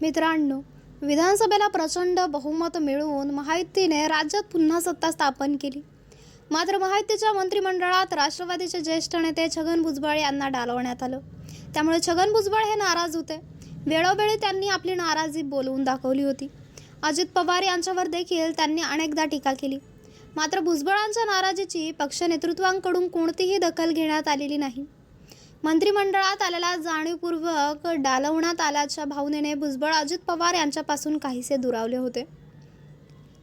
मित्रांनो विधानसभेला प्रचंड बहुमत मिळवून महायुतीने राज्यात पुन्हा सत्ता स्थापन केली. मात्र महायुतीच्या मंत्रिमंडळात राष्ट्रवादीचे ज्येष्ठ नेते छगन भुजबळ यांना डालवण्यात आलं. त्यामुळे छगन भुजबळ हे नाराज होते. वेळोवेळी त्यांनी आपली नाराजी बोलवून दाखवली होती. अजित पवार यांच्यावर देखील त्यांनी अनेकदा टीका केली. मात्र भुजबळांच्या नाराजीची पक्ष नेतृत्वांकडून कोणतीही दखल घेण्यात आलेली नाही. मंत्रिमंडळात आलेला जाणीवपूर्वक डालवण्यात आल्याच्या भावनेने भुजबळ अजित पवार यांच्यापासून काहीसे दुरावले होते.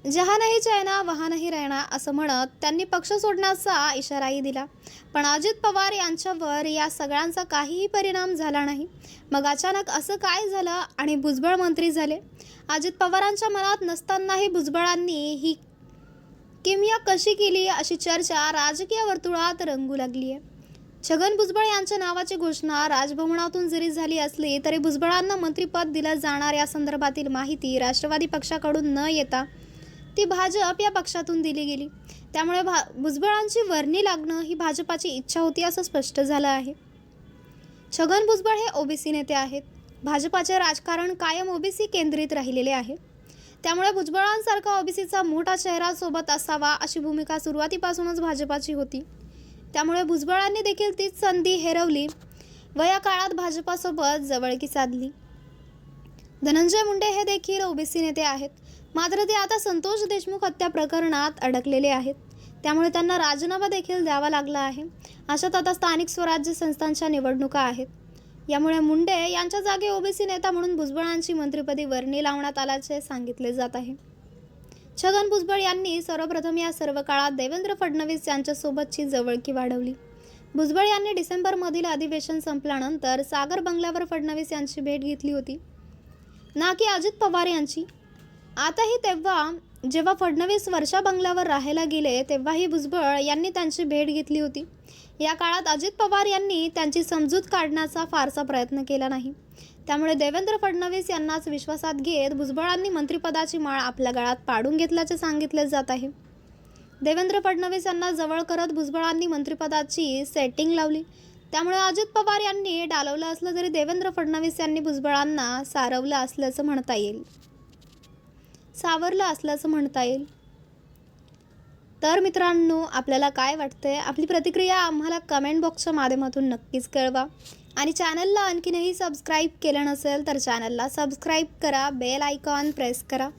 जहा नाही चैना वहा नाही रहना असं म्हणत त्यांनी पक्ष सोडण्याचा इशाराही दिला. पण अजित पवार यांच्यावर या सगळ्यांचा काहीही परिणाम झाला नाही. मग अचानक असं काय झालं आणि भुजबळ मंत्री झाले? अजित पवारांच्या मनात नसतानाही भुजबळांनी ही किमया कशी केली अशी चर्चा राजकीय वर्तुळात रंगू लागली आहे छगन भुजबळ यांच्या नावाची घोषणा राजभवनातून जरी झाली असली तरी भुजबळांना मंत्रिपद दिलं जाणार या संदर्भातील माहिती राष्ट्रवादी पक्षाकडून न येता ती भाजप या पक्षातून दिली गेली. त्यामुळे भा भुजबळांची वर्णी लागणं ही भाजपाची इच्छा होती असं स्पष्ट झालं आहे. छगन भुजबळ हे ओबीसी नेते आहेत. भाजपाचे राजकारण कायम ओबीसी केंद्रित राहिलेले आहे. त्यामुळे भुजबळांसारखा ओबीसीचा मोठा चेहरा सोबत असावा अशी भूमिका सुरुवातीपासूनच भाजपाची होती. त्यामुळे भुजबळांनी देखील तीच संधी हेरवली. व या काळात भाजपासोबत जवळकी साधली. धनंजय मुंडे हे देखील ओबीसी नेते आहेत. मात्र ते आता संतोष देशमुख हत्या प्रकरणात अडकलेले आहेत. त्यामुळे त्यांना राजीनामा देखील द्यावा लागला आहे. अशात आता स्थानिक स्वराज्य संस्थांच्या निवडणुका आहेत. यामुळे मुंडे यांच्या जागी ओबीसी नेता म्हणून भुजबळांची मंत्रिपदी वर्णी लावण्यात आल्याचे सांगितले जात आहे. छगन भुजबळ यांनी सर्वप्रथम या सर्व काळात देवेंद्र फडणवीस यांच्यासोबतची जवळकी वाढवली. भुजबळ यांनी डिसेंबरमधील अधिवेशन संपल्यानंतर सागर बंगल्यावर फडणवीस यांची भेट घेतली होती. ना की अजित पवार यांची. आताही तेव्हा जेव्हा फडणवीस वर्षा बंगल्यावर राहायला गेले तेव्हाही भुजबळ यांनी त्यांची भेट घेतली होती. या काळात अजित पवार यांनी त्यांची समजूत काढण्याचा फारसा प्रयत्न केला नाही. त्यामुळे देवेंद्र फडणवीस यांनाच विश्वासात घेत भुजबळांनी मंत्रिपदाची माळ आपल्या गळात पाडून घेतल्याचे सांगितले जात आहे. देवेंद्र फडणवीस यांना जवळ करत भुजबळांनी मंत्रिपदाची सेटिंग लावली. त्यामुळे अजित पवार यांनी डालवलं असलं तरी देवेंद्र फडणवीस यांनी भुजबळांना सारवलं असल्याचं म्हणता येईल. सावरलं असल्याचं म्हणता येईल. तर मित्रांनो आपल्याला काय वाटतंय? आपली प्रतिक्रिया आम्हाला कमेंट बॉक्सच्या माध्यमातून नक्कीच कळवा. आणि चॅनलला आणखीनही सबस्क्राईब केलं नसेल तर चॅनलला सबस्क्राईब करा बेल आयकॉन प्रेस करा.